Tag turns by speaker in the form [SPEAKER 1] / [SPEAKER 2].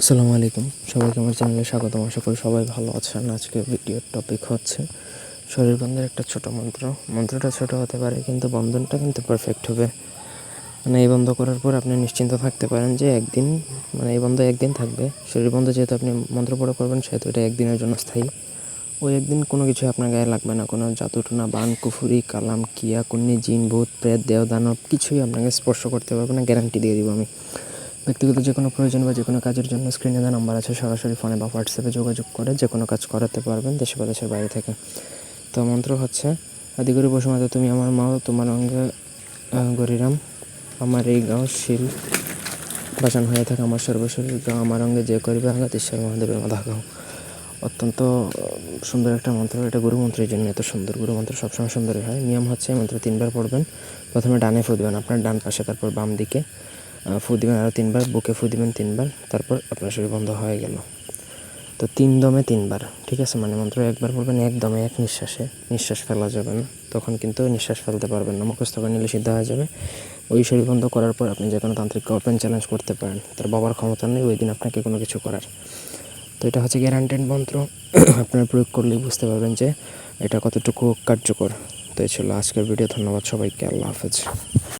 [SPEAKER 1] আসসালামু আলাইকুম। সবাইকে আমার চ্যানেলে স্বাগতম। আশা করি সবাই ভালো আছেন। আজকে ভিডিওর টপিক হচ্ছে শরীর বন্ধের একটা ছোট মন্ত্র। মন্ত্রটা ছোট হতে পারে, কিন্তু বন্ধনটা কিন্তু পারফেক্ট হবে। মানে এই বন্ধ করার পর আপনি নিশ্চিন্ত থাকতে পারেন যে একদিন মানে এই বন্ধ একদিন থাকবে। শরীর বন্ধ যেহেতু আপনি মন্ত্র পড়া করবেন, সেহেতু এটা একদিনের জন্য স্থায়ী। ওই একদিন কোনো কিছু আপনার গায়ে লাগবে না। কোনো জাতুটনা বান, কুফুরি, কালাম, কিয়া, কুন্নি, জিন, ভূত, প্রেত দেহ দানব কিছুই আপনাকে স্পর্শ করতে পারবে না। গ্যারান্টি দিয়ে দিব আমি। ব্যক্তিগত যে কোনো প্রয়োজন বা যে কোনো কাজের জন্য স্ক্রিনে দেওয়া নাম্বার আছে, সরাসরি ফোনে বা হোয়াটসঅ্যাপে যোগাযোগ করে যে কোনো কাজ করাতে পারবেন দেশে বা দেশের বাইরে থেকে। তো মন্ত্র হচ্ছে, আদিগুরু বসুমাতা, তুমি আমার মা তোমার অঙ্গে গরিরাম, আমার এই গাঁও শিল বাসন হয়ে থাকে, আমার সর্বশরীর গাঁও, আমার অঙ্গে যে করিবে আঘাত ঈশ্বর মহাদেবের মাথা গাও। অত্যন্ত সুন্দর একটা মন্ত্র, এটা গুরু মন্ত্রের জন্য এত সুন্দর, গুরু মন্ত্র সবসময় সুন্দরই হয়। নিয়ম হচ্ছে মন্ত্র তিনবার পড়বেন, প্রথমে ডানে ফুটবেন, আপনার ডান পাশে, তারপর বাম দিকে। ফু দিবেন আরও তিনবার, বুকে ফু দিবেন তিনবার, তারপর আপনার শরীর বন্ধ হয়ে গেল। তো তিন দমে তিনবার, ঠিক আছে? মানে মন্ত্র একবার পড়বেন এক দমে এক নিঃশ্বাসে, নিঃশ্বাস ফেলা যাবে না। তখন কিন্তু নিঃশ্বাস ফেলতে পারবেন না, মুখস্থ করে নিলে সিদ্ধ হয়ে যাবে। ওই শরীর বন্ধ করার পর আপনি যে কোনো তান্ত্রিক ওপেন চ্যালেঞ্জ করতে পারেন। তার বাবার ক্ষমতা নেই, ওই দিন আপনাকে কোনো কিছু করার। তো এটা হচ্ছে গ্যারান্টেড মন্ত্র। আপনার প্রয়োগ করলেই বুঝতে পারবেন যে এটা কতটুকু কার্যকর। তো এই ছিল আজকের ভিডিও ধন্যবাদ সবাইকে, আল্লাহ হাফেজ।